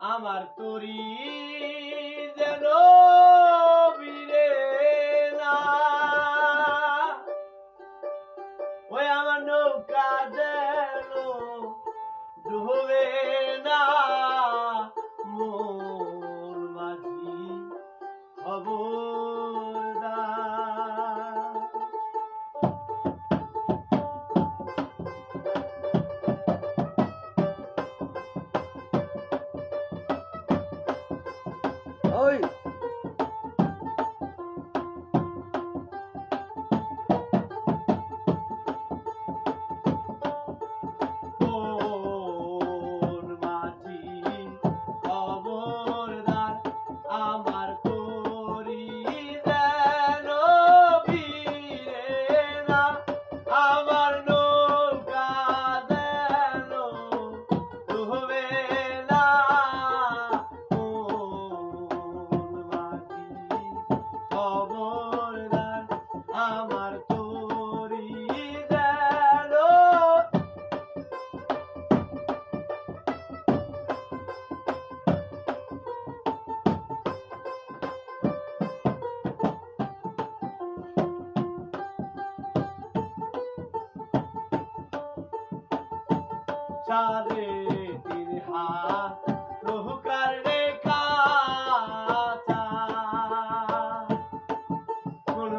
আমার তরি যেন চারে তীর হাত বহুকার রে কাতা কোন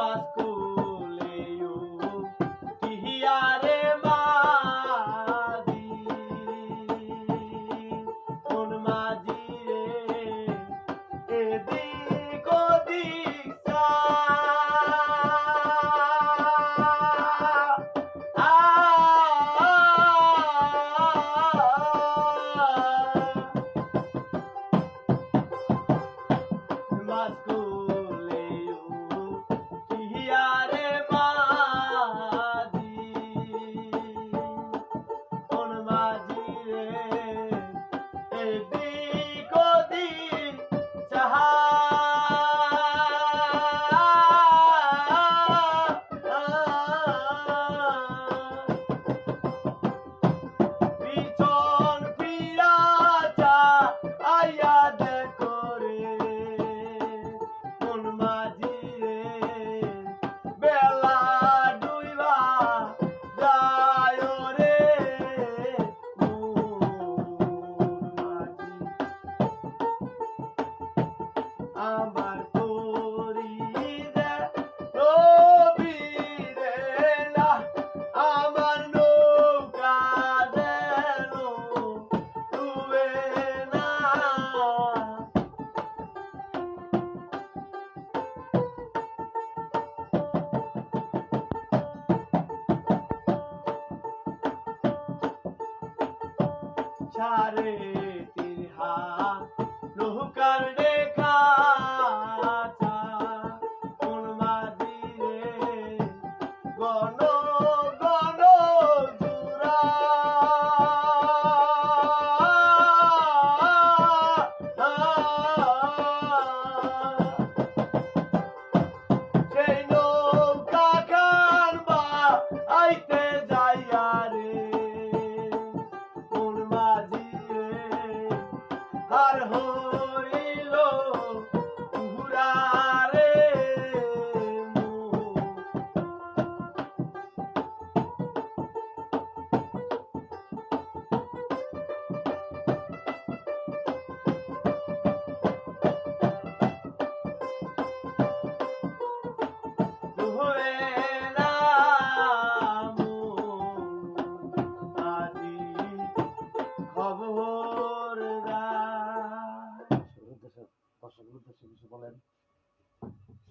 más আমার করি দে রবি রে না আমার নৌকা যেন ডুবে না। সারে আর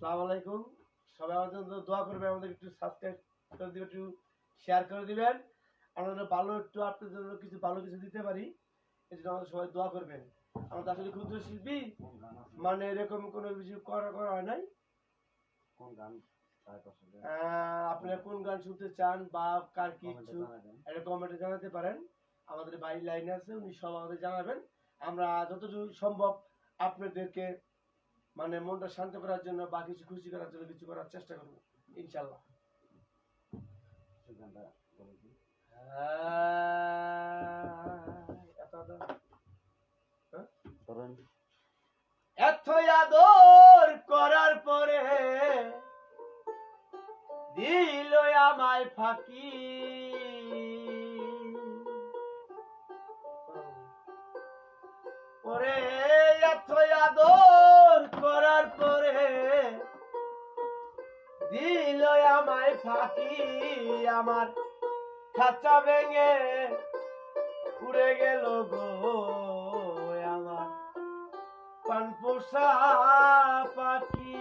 আলাইকুম। সবাই আমাদের জন্য দোয়া করবে আমাদের একটু সাবস্ক্রাইব করে দিবেন একটু শেয়ার করে দিবেন। আমরা ভালো একটু আপনাদের জন্য কিছু ভালো কিছু দিতে পারি এই জন্য আমাদের সবাই দোয়া করবেন। আমাদের আসলে ক্ষুদ্র শিল্পী মানে এরকম কোনো কিছু করা করা হয় নাই? আহ, আপনারা কোন গান শুনতে চান বা কার কি ইচ্ছুক এটা কমেন্টে জানাতে পারেন। আমাদের বাড়ির লাইনে আছে উনি সব আমাদের জানাবেন। আমরা যতটুকু সম্ভব আপনাদেরকে মানে মনটা শান্ত করার জন্য বা কিছু খুশি করার জন্য কিছু করার চেষ্টা করব ইনশাল্লাহ। এত আদর। এত আদর করার পরে দিল আমায় ফাঁকি। খাঁটি আমার খাঁচা ভেঙে উড়ে গেল গো আমার পানপোষা পাখি